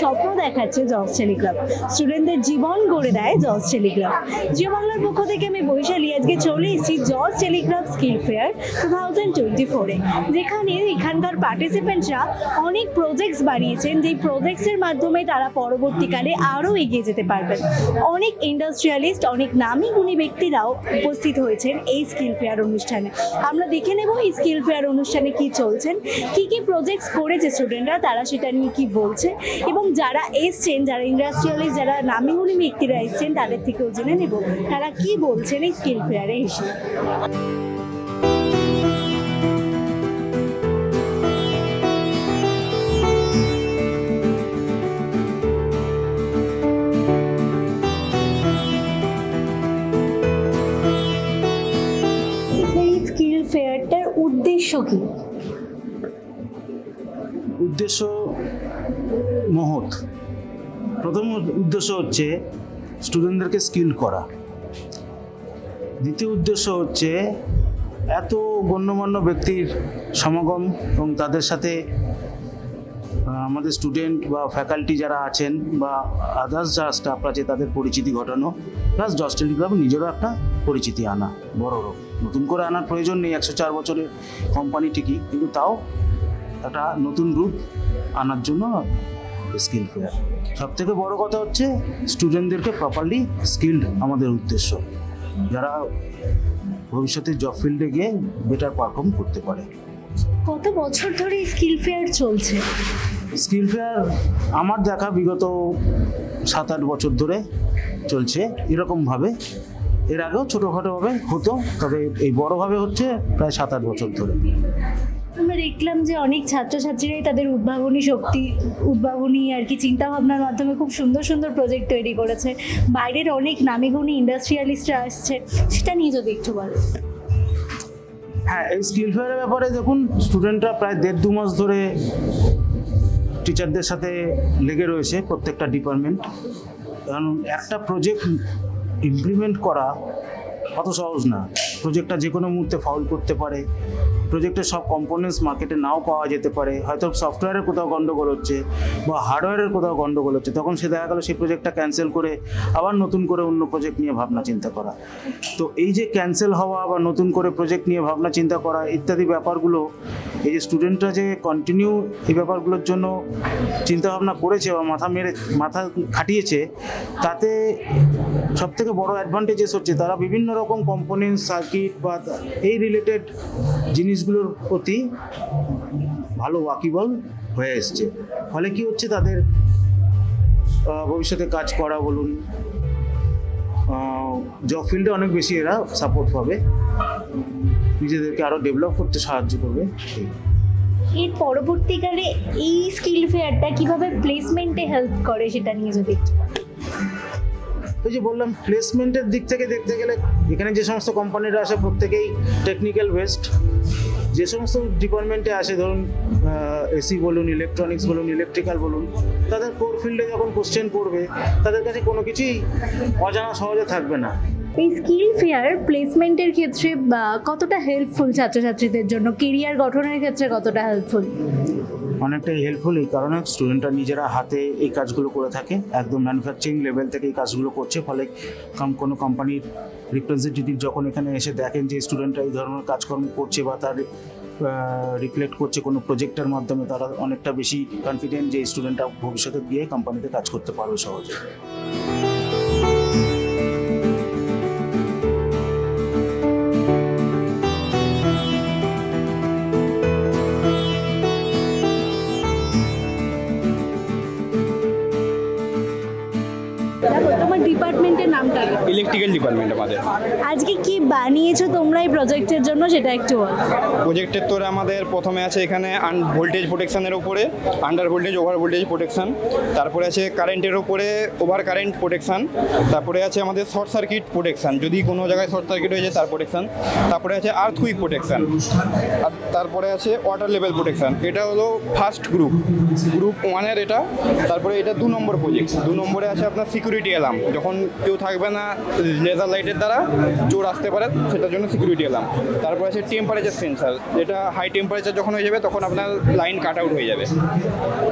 স্বপ্ন দেখাচ্ছে জজ টেলিগ্রাফ স্টুডেন্টদের জীবন গড়ে দেয় জজ টেলিগ্রাফ জিও বাংলার পক্ষ থেকে আমি বৈশালী আজকে চলে এসেছি জজ Telegraph skill fair two thousand twenty ফোরে। যেখানে এখানকার পার্টিসিপেন্টরা অনেক প্রজেক্টস বানিয়েছেন, যেই প্রজেক্টসের মাধ্যমে তারা পরবর্তীকালে আরও এগিয়ে যেতে পারবেন। অনেক ইন্ডাস্ট্রিয়ালিস্ট অনেক নামি গুণী ব্যক্তিরাও উপস্থিত হয়েছেন এই স্কিল ফেয়ার অনুষ্ঠানে। আমরা দেখে নেব এই স্কিল ফেয়ার অনুষ্ঠানে কি চলছেন, কি কি প্রজেক্টস করেছে স্টুডেন্টরা তারা সেটা নিয়ে কি বলছে এবং যারা এসছেন, যারা ইন্ডাস্ট্রিয়ালিস্ট যারা নামি গুণী ব্যক্তিরা এসছেন, তাদের থেকেও জেনে নেব তারা কি বলছেন এই স্কিল ফেয়ারে এসে। উদ্দেশ্য কি? উদ্দেশ্য মহৎ। প্রথম উদ্দেশ্য হচ্ছে স্টুডেন্টদেরকে স্কিল করা। দ্বিতীয় উদ্দেশ্য হচ্ছে এত গণ্যমান্য ব্যক্তির সমাগম এবং তাদের সাথে আমাদের স্টুডেন্ট বা ফ্যাকাল্টি যারা আছেন বা আদার্স যারা স্টাফ আছে, তাদের পরিচিতি ঘটানো। প্লাস জস টেলিগ্রাফ নিজেরও একটা পরিচিতি আনা, বড় নতুন করে আনার প্রয়োজন নেই, একশো চার বছরের কোম্পানি ঠিকই, কিন্তু তাও একটা নতুন রূপ আনার জন্য স্কিল ফেয়ার সব থেকে বড় কথা হচ্ছে স্টুডেন্টদেরকে প্রপারলি স্কিল্ড আমাদের উদ্দেশ্য। যারা ভবিষ্যতে জব ফিল্ডে গিয়ে বেটার পারফর্ম করতে পারে। কত বছর ধরে স্কিল ফেয়ার চলছে? স্কিল ফেয়ার আমার দেখা বিগত সাত আট বছর ধরে চলছে এরকমভাবে। এর আগেও ছোটোখাটোভাবে হতো তবে এই বড়োভাবে হচ্ছে প্রায় সাত আট বছর ধরে। আমরা দেখলাম যে অনেক ছাত্রছাত্রীরাই তাদের উদ্ভাবনী শক্তি, উদ্ভাবনী আর কি চিন্তা ভাবনার মাধ্যমে খুব সুন্দর সুন্দর প্রজেক্ট তৈরি করেছে। বাইরের অনেক নামিগুণী ইন্ডাস্ট্রিয়ালিস্টরা আসছে, সেটা নিয়ে যদি একটু বলো হ্যাঁ এই স্কিল ফেয়ারের ব্যাপারে দেখুন স্টুডেন্টরা প্রায় দেড় দু মাস ধরে টিচারদের সাথে লেগে রয়েছে প্রত্যেকটা ডিপার্টমেন্ট কারণ একটা প্রজেক্ট ইমপ্লিমেন্ট করা অত সহজ না। প্রজেক্টটা যে কোনো মুহূর্তে ফাউল করতে পারে। প্রজেক্টের সব কম্পোনেন্টস মার্কেটে নাও পাওয়া যেতে পারে। হয়তো সফটওয়্যারের কোথাও গণ্ডগোল হচ্ছে বা হার্ডওয়্যারের কোথাও গণ্ডগোল হচ্ছে, তখন সে দেখা গেল সেই প্রজেক্টটা ক্যান্সেল করে আবার নতুন করে অন্য প্রজেক্ট নিয়ে ভাবনা চিন্তা করা। তো এই যে ক্যান্সেল হওয়া বা নতুন করে প্রজেক্ট নিয়ে ভাবনা চিন্তা করা ইত্যাদি ব্যাপারগুলো, এই যে স্টুডেন্টরা যে কন্টিনিউ এই ব্যাপারগুলোর জন্য চিন্তা ভাবনা করেছে বা মাথা মেরে, মাথা খাটিয়েছে, তাতে সব থেকে বড় অ্যাডভান্টেজেস হচ্ছে তারা বিভিন্ন রকম কম্পোনেন্ট সার্কিট বা এই রিলেটেড জিনিসগুলোর প্রতি ভালো ওয়াকিবল হয়ে এসছে। ফলে কি হচ্ছে তাদের ভবিষ্যতে কাজ করা বলুন জব ফিল্ডে অনেক বেশি এরা সাপোর্ট পাবে। নিজেদেরকে আরও ডেভেলপ করতে সাহায্য করবে। এর পরবর্তীকালে এই স্কিল ফেয়ারটা কীভাবে প্লেসমেন্টে হেল্প করে সেটা নিয়ে যদি ওই যে বললাম প্লেসমেন্টের দিক থেকে দেখতে গেলে এখানে যে সমস্ত কোম্পানিরা আসে প্রত্যেকেই টেকনিক্যাল বেসড যে সমস্ত ডিপার্টমেন্টে আসে, ধরুন এসি বলুন ইলেকট্রনিক্স বলুন ইলেকট্রিক্যাল বলুন, তাদের কোর ফিল্ডে যখন কোশ্চেন পড়বে, তাদের কাছে কোনো কিছুই অজানা, সহজে থাকবে না। এই স্কিল ফেয়ার প্লেসমেন্টের ক্ষেত্রে কতটা হেল্পফুল ছাত্রছাত্রীদের জন্য? কেরিয়ার গঠনের ক্ষেত্রে কতটা হেল্পফুল অনেকটাই হেল্পফুল এই কারণে স্টুডেন্টরা নিজেরা হাতে এই কাজগুলো করে থাকে। একদম ম্যানুফ্যাকচারিং লেভেল থেকে এই কাজগুলো করছে, ফলে কোনো কোম্পানির রিপ্রেজেন্টেটিভ যখন এখানে এসে দেখেন যে স্টুডেন্টরা এই ধরনের কাজকর্ম করছে বা তার রিফ্লেক্ট করছে কোনো প্রজেক্টের মাধ্যমে, তারা অনেকটা বেশি কনফিডেন্ট যে স্টুডেন্টরা ভবিষ্যতে গিয়ে কোম্পানিতে কাজ করতে পারবে সহজে। ডিপার্টমেন্টের নামটা ইলেকট্রিক্যাল ডিপার্টমেন্ট আমাদের। আজকে কি বানিয়েছো তোমরা এই প্রজেক্টের জন্য? সেটা একটু বলো। প্রজেক্টের তোরে আমাদের প্রথমে আছে এখানে ভোল্টেজ প্রোটেকশনের উপরে under voltage over voltage protection তারপরে আছে কারেন্টের উপরে ওভার কারেন্ট প্রোটেকশন তারপরে আছে আমাদের শর্ট সার্কিট প্রোটেকশন যদি কোনো জায়গায় শর্ট সার্কিট হয়ে যায় তার প্রোটেকশন তারপরে আছে আর্থকুইক প্রোটেকশন আর তারপরে আছে ওয়াটার লেভেল প্রোটেকশন এটা হলো ফার্স্ট গ্রুপ গ্রুপ ওয়ানের এটা। তারপরে এটা দু নম্বর প্রজেক্ট দু নম্বরে আছে আপনার সিকিউরিটি অ্যালার্ম যখন কেউ থাকবে না না লেজার লাইটের দ্বারা, চোর আসতে পারে, সেটার জন্য সিকিউরিটি এলাম তারপর আছে টেম্পারেচার সেন্সার যেটা হাই টেম্পারেচার যখন হয়ে যাবে, তখন আপনার লাইন কাট আউট হয়ে যাবে।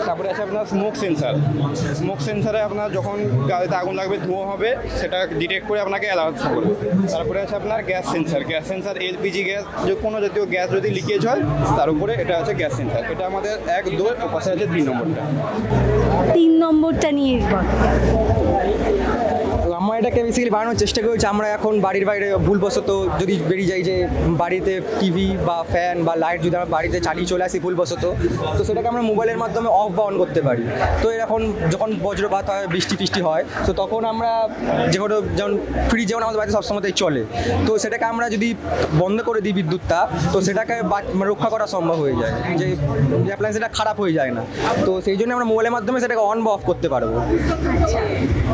তারপরে আছে আপনার স্মোক সেন্সার স্মোক সেন্সারে আপনার যখন গাড়িতে আগুন লাগবে, ধোঁয়া হবে, সেটা ডিটেক্ট করে আপনাকে অ্যালার্ট করবে। তারপরে আছে আপনার gas sensor gas sensor LPG gas যে কোনো জাতীয় গ্যাস যদি লিকেজ হয়, তার উপরে এটা আছে গ্যাস সেন্সার এটা আমাদের এক, দু পাশে আছে তিন নম্বরটা। তিন নম্বরটা নিয়ে তো বেসিক্যালি বানানোর চেষ্টা করেছি। আমরা এখন বাড়ির বাইরে ভুলবশত যদি বেরিয়ে যাই যে বাড়িতে টিভি বা ফ্যান বা লাইট যদি আমরা বাড়িতে চালিয়ে চলে আসি ভুলবশত, তো সেটাকে আমরা মোবাইলের মাধ্যমে অফ বা অন করতে পারি। তো এখন যখন বজ্রপাত হয়, বৃষ্টি ফিষ্টি হয়, তো তখন আমরা যে কোনো যেমন ফ্রিজ যেমন আমাদের বাড়িতে সবসময়তেই চলে, তো সেটাকে আমরা যদি বন্ধ করে দিই বিদ্যুৎটা, তো সেটাকে মানে রক্ষা করা সম্ভব হয়ে যায়। যে অ্যাপ্লায়েন্সটা খারাপ হয়ে যায় না। তো সেই জন্য আমরা মোবাইলের মাধ্যমে সেটাকে অন বা অফ করতে পারব।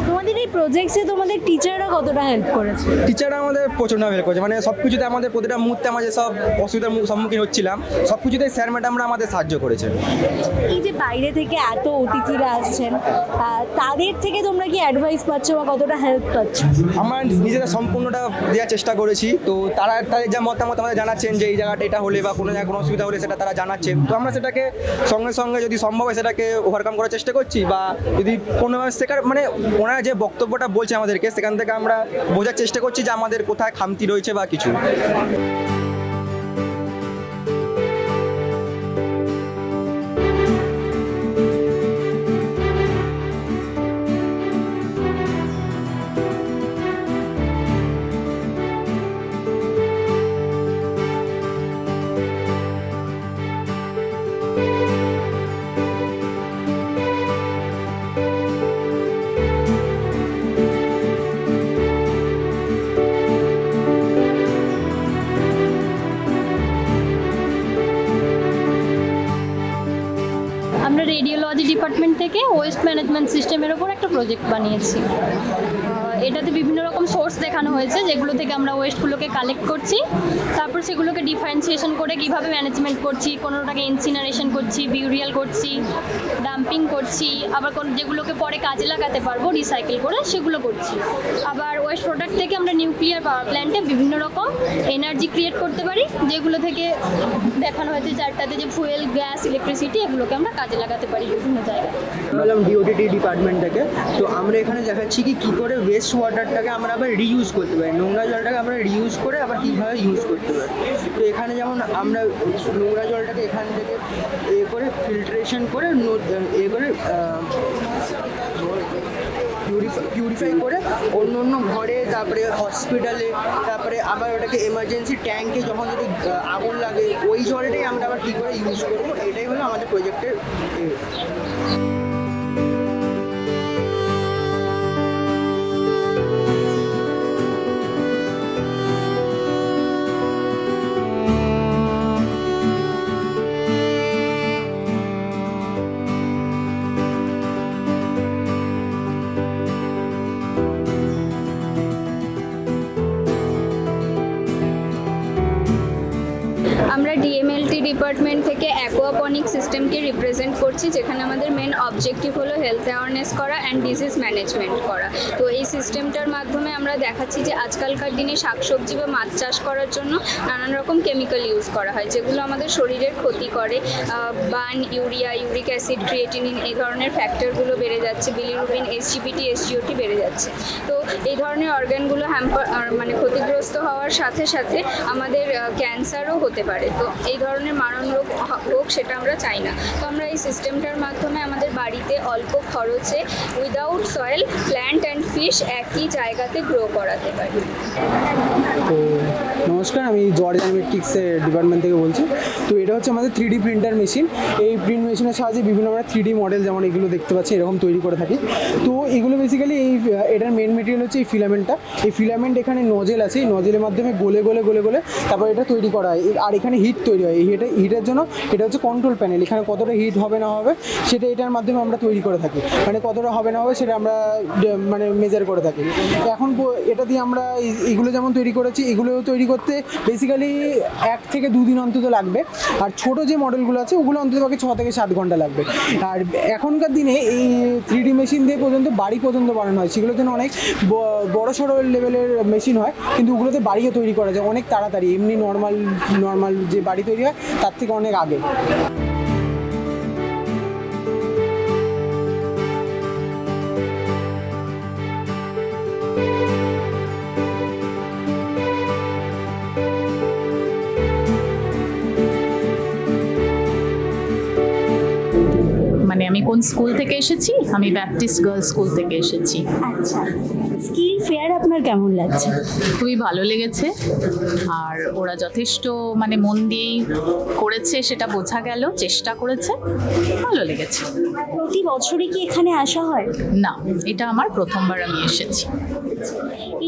তোমাদের এই তোমাদের টিচাররা কতটা হেল্প করেছে? টিচাররা আমাদের প্রচণ্ড হেল্প করেছে। মানে সব কিছুতে আমাদের প্রতিটা মুহূর্তে আমাদের সব অসুবিধার সম্মুখীন হচ্ছিলাম। সব কিছুতে স্যার ম্যাডামরা আমাদের সাহায্য করেছে। এই যে বাইরে থেকে এত অতিথিরা আসছেন তাদের থেকে তোমরা কি অ্যাডভাইস পাচ্ছ বা কতটা হেল্প পাচ্ছ? আমরা নিজেরা সম্পূর্ণটা দেওয়ার চেষ্টা করেছি। তো তারা তাদের যা মতামত আমাদের জানাচ্ছেন যে এই জায়গাটা এটা হলে বা কোনো জায়গায় কোনো অসুবিধা হলে সেটা তারা জানাচ্ছেন তো আমরা সেটাকে সঙ্গে সঙ্গে যদি সম্ভব হয় সেটাকে ওভারকাম করার চেষ্টা করছি বা যদি কোনোভাবে শেখার মানে ওনারা যে বক্তব্যটা বলছে আমাদেরকে সেখান থেকে আমরা বোঝার চেষ্টা করছি যে আমাদের কোথায় খামতি রয়েছে বা কিছু। ওয়েস্ট ম্যানেজমেন্ট সিস্টেমের ওপর একটা প্রজেক্ট বানিয়েছি। এটাতে বিভিন্ন রকম সোর্স দেখানো হয়েছে, যেগুলো থেকে আমরা ওয়েস্টগুলোকে কালেক্ট করছি। তারপর সেগুলোকে ডিফারেন্সিয়েশন করে কীভাবে ম্যানেজমেন্ট করছি, কোনোটাকে ইনসিনারেশন করছি বিউরিয়াল করছি ডাম্পিং করছি, আবার কোন যেগুলোকে পরে কাজে লাগাতে পারব রিসাইকেল করে সেগুলো করছি। আবার ওয়েস্ট প্রোডাক্ট থেকে আমরা নিউক্লিয়ার পাওয়ার প্ল্যান্টে বিভিন্ন রকম এনার্জি ক্রিয়েট করতে পারি, যেগুলো থেকে দেখানো হয়েছে চারটাতে যে ফুয়েল গ্যাস ইলেকট্রিসিটি এগুলোকে আমরা কাজে লাগাতে পারি বিভিন্ন জায়গায়। আমরা হলাম ডিওটিটি ডিপার্টমেন্ট থেকে। তো আমরা এখানে দেখাচ্ছি কি, কী করে ওয়েস্ট ওয়াটারটাকে আমরা আবার রিইউজ করতে পারি। নোংরা জলটাকে আমরা রিইউজ করে আবার কীভাবে ইউজ করতে পারি? তো এখানে যেমন আমরা নোংরা জলটাকে এখান থেকে এ করে ফিল্ট্রেশন করে এ করে পিউরিফাই করে অন্য অন্য ঘরে, তারপরে হসপিটালে তারপরে আবার ওটাকে এমার্জেন্সি ট্যাঙ্কে যখন যদি আগুন লাগে, ওই জলটাই আমরা আবার কী করে ইউজ করব? এটাই হলো আমাদের প্রজেক্টের আমরা ডিএমএলটি ডিপার্টমেন্ট থেকে অ্যাকোয়াপনিক সিস্টেমকে রিপ্রেজেন্ট করছি, যেখানে আমাদের মেন অবজেক্টিভ হলো হেলথ অ্যাওয়ারনেস করা অ্যান্ড ডিজিজ ম্যানেজমেন্ট করা। তো এই সিস্টেমটার মাধ্যমে আমরা দেখাচ্ছি যে আজকালকার দিনে শাকসবজি বা মাছ চাষ করার জন্য নানান রকম কেমিক্যাল ইউজ করা হয়, যেগুলো আমাদের শরীরের ক্ষতি করে। BUN urea uric acid creatinine এই ধরনের ফ্যাক্টরগুলো বেড়ে যাচ্ছে বিলিরুবিন এসজিপিটি এসজিওটি বেড়ে যাচ্ছে। তো এই ধরনের অর্গানগুলো হ্যাম্পার মানে ক্ষতিগ্রস্ত হওয়ার সাথে সাথে আমাদের ক্যান্সারও হতে পারে। তো এই ধরনের মারণ রোগ হোক সেটা আমরা চাই না। তো আমরা এই সিস্টেমটার মাধ্যমে আমাদের বাড়িতে অল্প খরচে without soil plant and fish একই জায়গাতে গ্রো করাতে পারি। নমস্কার, আমি জর্জ অ্যানিমেটিক্সের ডিপার্টমেন্ট থেকে বলছি। তো এটা হচ্ছে আমাদের থ্রি ডি প্রিন্টার মেশিন এই প্রিন্ট মেশিনের সাহায্যে বিভিন্ন আমরা থ্রি ডি মডেল যেমন এগুলো দেখতে পাচ্ছি, এরকম তৈরি করে থাকি। তো এগুলো বেসিক্যালি এই, এটার মেন মেটেরিয়াল হচ্ছে এই ফিলামেন্টটা এই ফিলামেন্ট এখানে নজেল আছে, এই নজেলের মাধ্যমে গলে গলে গলে গলে তারপর এটা তৈরি করা হয়। আর এখানে হিট তৈরি হয়। এই হিটে হিটের জন্য এটা হচ্ছে কন্ট্রোল প্যানেল এখানে কতটা হিট হবে, না হবে, সেটা এটার মাধ্যমে আমরা তৈরি করে থাকি। মানে কতটা হবে, না হবে, সেটা আমরা মানে মেজার করে থাকি। এখন এটা দিয়ে আমরা এগুলো যেমন তৈরি করেছি, এগুলোও তৈরি করতে বেসিক্যালি এক থেকে দুদিন অন্তত লাগবে। আর ছোট যে মডেলগুলো আছে, ওগুলো অন্তত পাকে ছ থেকে সাত ঘণ্টা লাগবে। আর এখনকার দিনে এই থ্রি ডি মেশিন দিয়ে পর্যন্ত বাড়ি পর্যন্ত বানানো হয়। সেগুলোর জন্য অনেক বড় সড়ো লেভেলের মেশিন হয়, কিন্তু ওগুলোতে বাড়িও তৈরি করা যায়। অনেক তাড়াতাড়ি। এমনি নর্মাল নর্মাল যে বাড়ি তৈরি হয়, তার থেকে অনেক আগে। আমি কোন স্কুল থেকে এসেছি? আমি ব্যাপটিস্ট গার্লস স্কুল থেকে এসেছি। আচ্ছা। স্কিল ফেয়ার আপনার কেমন লাগছে? খুবই ভালো লেগেছে। আর ওরা যথেষ্ট মানে মন দিয়েই করেছে সেটা বোঝা গেল চেষ্টা করেছে। ভালো লেগেছে। প্রতি বছরই কি এখানে আসা হয়? না এটা আমার প্রথমবার আমি এসেছি।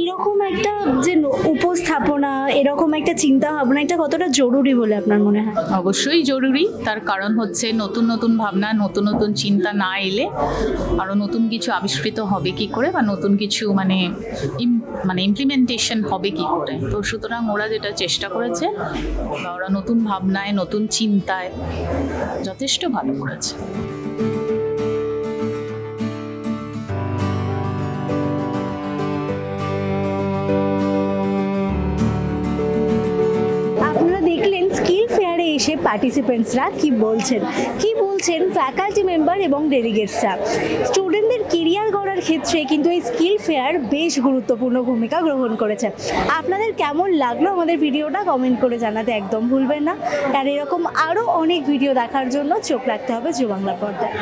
এরকম একটা যে উপস্থাপনা, এরকম একটা চিন্তা ভাবনা এটা কতটা জরুরি বলে আপনার মনে হয়? অবশ্যই জরুরি। তার কারণ হচ্ছে নতুন নতুন ভাবনা, নতুন নতুন চিন্তা না এলে আরও নতুন কিছু আবিষ্কৃত হবে কি করে বা নতুন কিছু মানে মানে ইমপ্লিমেন্টেশন হবে কি করে। তো সুতরাং ওরা যেটা চেষ্টা করেছে, বা ওরা নতুন ভাবনায়, নতুন চিন্তায় যথেষ্ট ভালো করেছে। এসে পার্টিসিপেন্টসরা কি বলছেন? কি বলছেন ফ্যাকাল্টি মেম্বার এবং ডেলিগেটসরা স্টুডেন্টদের কেরিয়ার গড়ার ক্ষেত্রে কিন্তু এই স্কিল ফেয়ার বেশ গুরুত্বপূর্ণ ভূমিকা গ্রহণ করেছে। আপনাদের কেমন লাগল আমাদের ভিডিওটা? কমেন্ট করে জানাতে একদম ভুলবেন না। আর এরকম আরও অনেক ভিডিও দেখার জন্য চোখ রাখতে হবে যুবাংলা বাংলা পর্দায়।